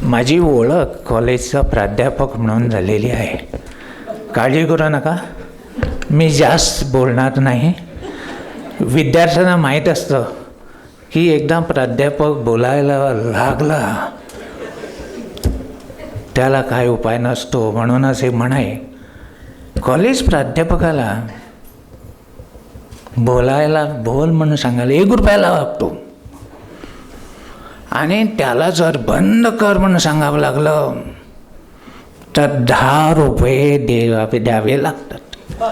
माझी ओळख कॉलेजचा प्राध्यापक म्हणून झालेली आहे. काळजी करू नका. मी जास्त बोलणार नाही. विद्यार्थ्यांना माहीत असतं की एकदा प्राध्यापक बोलायला लागला त्याला काय उपाय नसतो म्हणूनच हे म्हणाय कॉलेज प्राध्यापकाला बोलायला बोल म्हणून सांगायला एक रुपयाला वागतो आणि त्याला जर बंद कर म्हणून सांगावं लागलं तर दहा रुपये द्यावे द्यावे लागतात.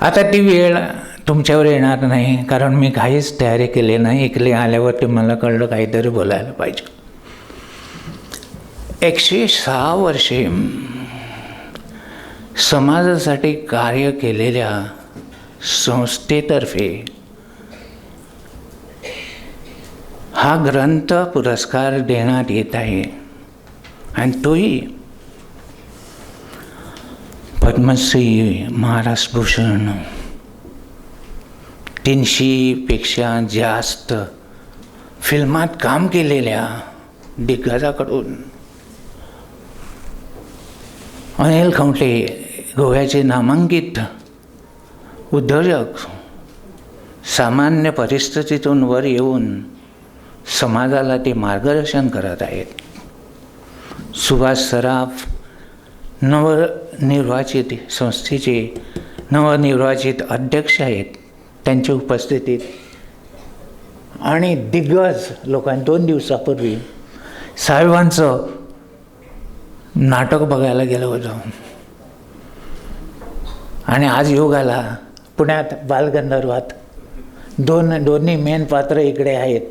आता ती वेळ तुमच्यावर येणार नाही कारण मी काहीच तयारी केली नाही. इकडे आल्यावरती मला कळलं काहीतरी बोलायला पाहिजे. एकशे सहा वर्षे समाजासाठी कार्य केलेल्या संस्थेतर्फे हा ग्रंथ पुरस्कार देण्यात येत आहे. आणि तोही पद्मश्री महाराज भूषण. तीनशेपेक्षा जास्त फिल्मात काम केलेल्या दिग्गजाकडून. अनिल खवटे गोव्याचे नामांकित उद्योजक सामान्य परिस्थितीतून वर येऊन समाजाला ते मार्गदर्शन करत आहेत. सुभाष सराफ नवनिर्वाचित संस्थेचे नवनिर्वाचित अध्यक्ष आहेत. त्यांच्या उपस्थितीत आणि दिग्गज लोकांनी दोन दिवसापूर्वी साहेबांचं नाटक बघायला गेलं होतं. आणि आज योगाला पुण्यात बालगंधर्वात दोन दोन्ही मेन पात्र इकडे आहेत.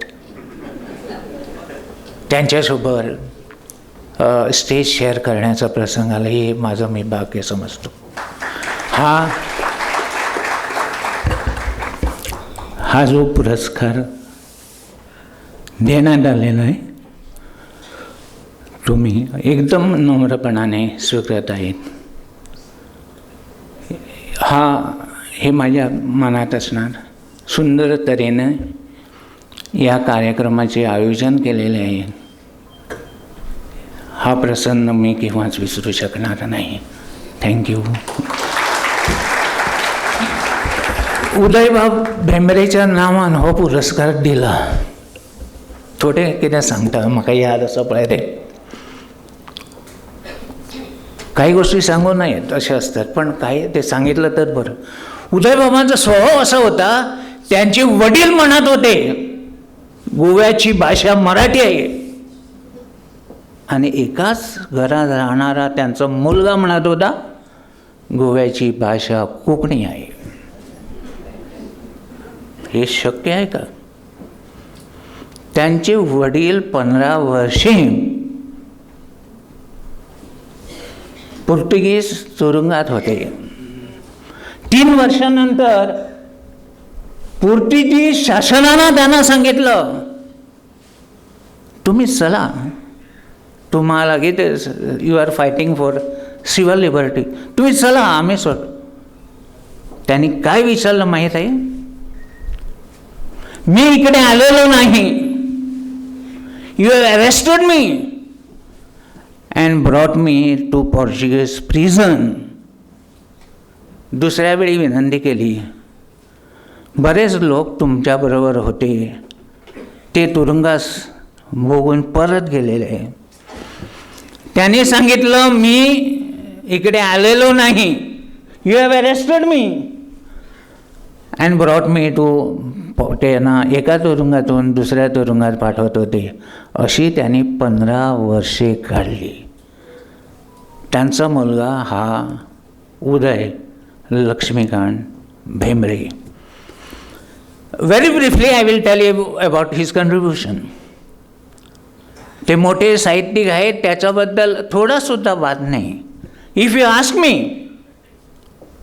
त्यांच्यासोबत स्टेज शेअर करण्याचा प्रसंग आला हे माझं मी भाग्य समजतो. हा हा जो पुरस्कार देण्यात आलेला आहे तुम्ही एकदम नम्रपणाने स्वीकारत आहेत. हा हे माझ्या मनात असणार. सुंदर तऱ्हेनं या कार्यक्रमाचे आयोजन केलेले आहे. हा प्रसन्न मी केव्हाच विसरू शकणार नाही. थँक्यू उदयबाब भेंबरेच्या नावान हो पुरस्कार दिला. थोडे कितें सांगता म्हाका याद आसा पळय रे. काही गोष्टी सांगू नयेत असे असतात पण काही ते सांगितलं तर बरं. उदयबाबांचा स्वभाव असा होता त्यांचे वडील म्हणत होते गोव्याची भाषा मराठी आहे. आणि एकाच घरात राहणारा त्यांचा मुलगा म्हणत होता गोव्याची भाषा कोकणी आहे. हे शक्य आहे का? त्यांचे वडील पंधरा वर्षे पोर्तुगीज तुरुंगात होते. तीन वर्षानंतर पोर्तुगीज शासनानं त्यांना सांगितलं तुम्ही चला. तुम्हाला किती you are fighting for civil liberty तुम्ही चला आम्ही सोड त्यांनी काय विचारलं माहीत आहे? मी इकडे आलेलो नाही. You have arrested me and brought me to Portuguese prison दुसऱ्या वेळी विनंती केली. बरेच लोक तुमच्याबरोबर होते. ते तुरुंगास भोगून परत गेलेले. आहे त्याने सांगितलं मी इकडे आलेलो नाही. You have arrested me and brought me to त्यांना एका तुरुंगातून दुसऱ्या तुरुंगात पाठवत होते. अशी त्यांनी पंधरा वर्षे काढली. त्यांचा मुलगा हा Uday Laxmikant Bhembre very briefly I will tell you about his contribution ते मोठे साहित्यिक आहेत त्याच्याबद्दल थोडासुद्धा वाद नाही. If you ask me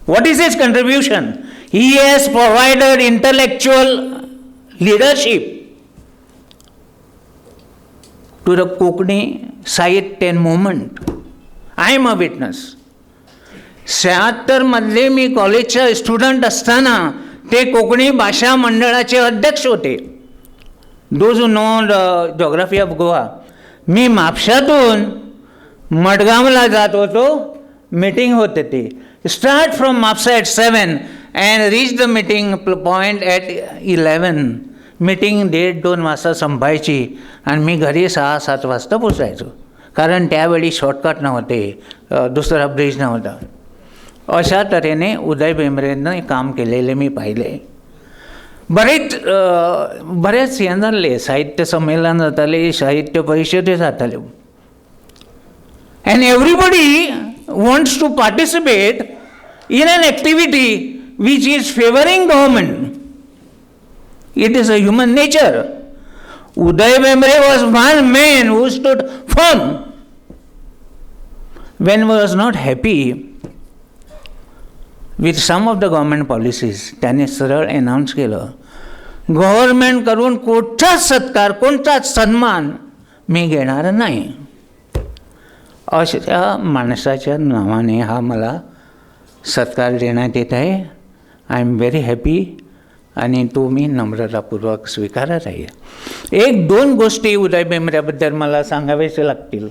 what is is contribution he has provided intellectual leadership to the Konkani sahitya and movement I am a witness शहात्तरमधले मी कॉलेजचे स्टुडंट असताना ते कोकणी भाषा मंडळाचे अध्यक्ष होते. Those know geography of Goa मी म्हापशातून मडगावला जात होतो. मीटिंग होते ते. Start from Mapusa at seven and reach the meeting point at eleven meeting दीड दोन वाजता संपायची आणि मी घरी सहा सात वाजता पोचायचो कारण त्यावेळी शॉर्टकट नव्हते. दुसरा ब्रिज नव्हता. अशा तऱ्हेने उदय बेंबरेनं काम केलेले मी पाहिले. बरेच अ, बरेच हे जाल्ले साहित्य संमेलन जाताले साहित्य परिषदे जाताल्यो and everybody wants to participate in an activity which is favouring government it is a human nature Uday Bembre was one man who stood firm when was not happy with some of the government policies त्याने सरळ announce केलं गव्हर्मेंटकडून करून सत्कार कोणताच सन्मान मी घेणार नाही. अशा माणसाच्या नावाने हा मला सत्कार देण्यात येत आहे. आय एम व्हेरी हॅपी आणि तो मी नम्रतापूर्वक स्वीकारत आहे. एक दोन गोष्टी उदय बेंबऱ्याबद्दल मला सांगाव्याच्या लागतील.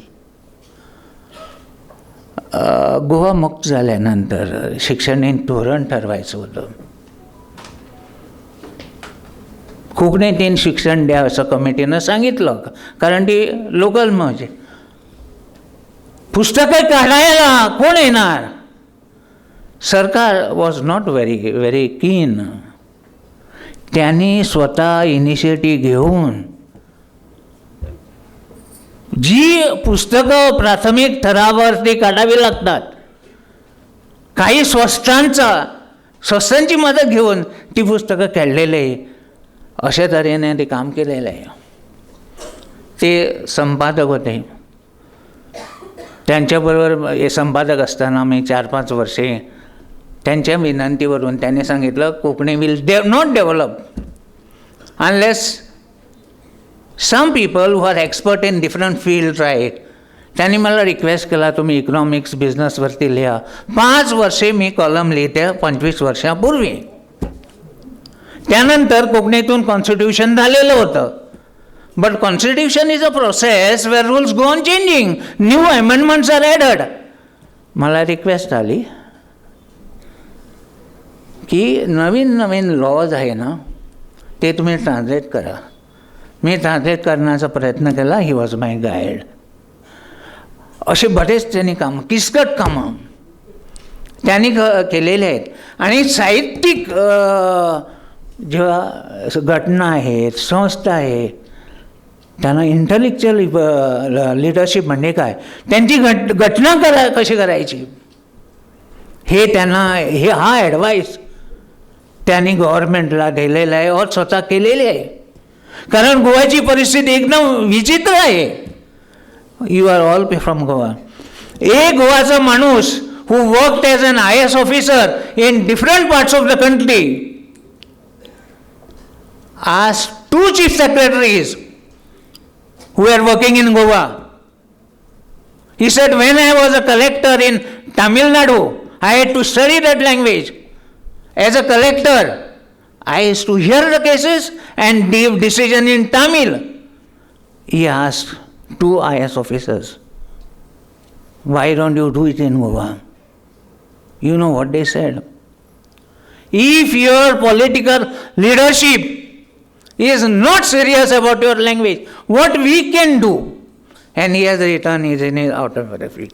गोवा मुक्त झाल्यानंतर शिक्षण धोरण ठरवायचं होतं. कोकणीतीन शिक्षण द्या असं कमिटीनं सांगितलं. कारण ती लोकल म्हणजे पुस्तकं काढायला कोण येणार? सरकार वॉज नॉट व्हेरी व्हेरी कीन त्यांनी स्वतः इनिशिएटिव्ह घेऊन जी पुस्तकं प्राथमिक थरावरती काढावी लागतात काही स्वस्तांचा स्वस्तांची मदत घेऊन ती पुस्तकं काढलेली आहे अशा तऱ्हेने ते काम केलेलं आहे. ते संपादक होते. त्यांच्याबरोबर हे संपादक असताना मी चार पाच वर्षे त्यांच्या विनंतीवरून त्यांनी सांगितलं Konkani will they not develop unless some people who are expert in different field write त्यांनी मला रिक्वेस्ट केला तुम्ही इकॉनॉमिक्स बिझनेसवरती लिहा. पाच वर्षे मी कॉलम लिहिते पंचवीस वर्षापूर्वी. त्यानंतर कोकणीतून कॉन्स्टिट्यूशन झालेलं होतं. But constitution is a process where rules go on changing new amendments are added मला रिक्वेस्ट आली की नवीन नवीन लॉज आहे ना ते तुम्ही ट्रान्सलेट करा. मी ट्रान्सलेट करण्याचा प्रयत्न केला. ही वॉज माय गाईड असे बरेच त्यांनी कामं किचकट कामं त्यांनी क केलेले आहेत. आणि साहित्यिक जेव्हा घटना आहेत संस्था आहे त्यांना इंटलेक्च्युअल लिडरशिप म्हणजे काय? त्यांची घट घटना करा कशी करायची? हे त्यांना हे हा ॲडवाईस त्यांनी गव्हर्नमेंटला दिलेला आहे और स्वतः केलेली आहे. कारण गोव्याची परिस्थिती एकदम विचित्र आहे. You are all pay from Goa एक गोवाचा माणूस who work as an I S officer in different parts of the country as two chief secretaries who were working in Goa. He said, When I was a collector in Tamil Nadu, I had to study that language. As a collector, I used to hear the cases and give decision in Tamil. He asked two IS officers, Why don't you do it in Goa? You know what they said. If your political leadership is not serious about your language, what we can do? And he has written is in his autobiography.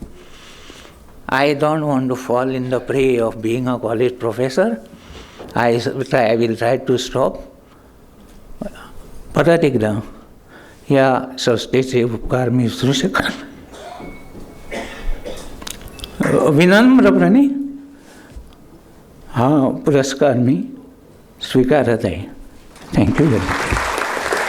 I don't want to fall in the prey of being a college professor. I, s- try, I will try to stop. परत एकदा या संस्थेचे उपकार मी विसरू शकत विनम्रपणे हा पुरस्कार मी स्वीकारत आहे थँक्यू व्हेरी मच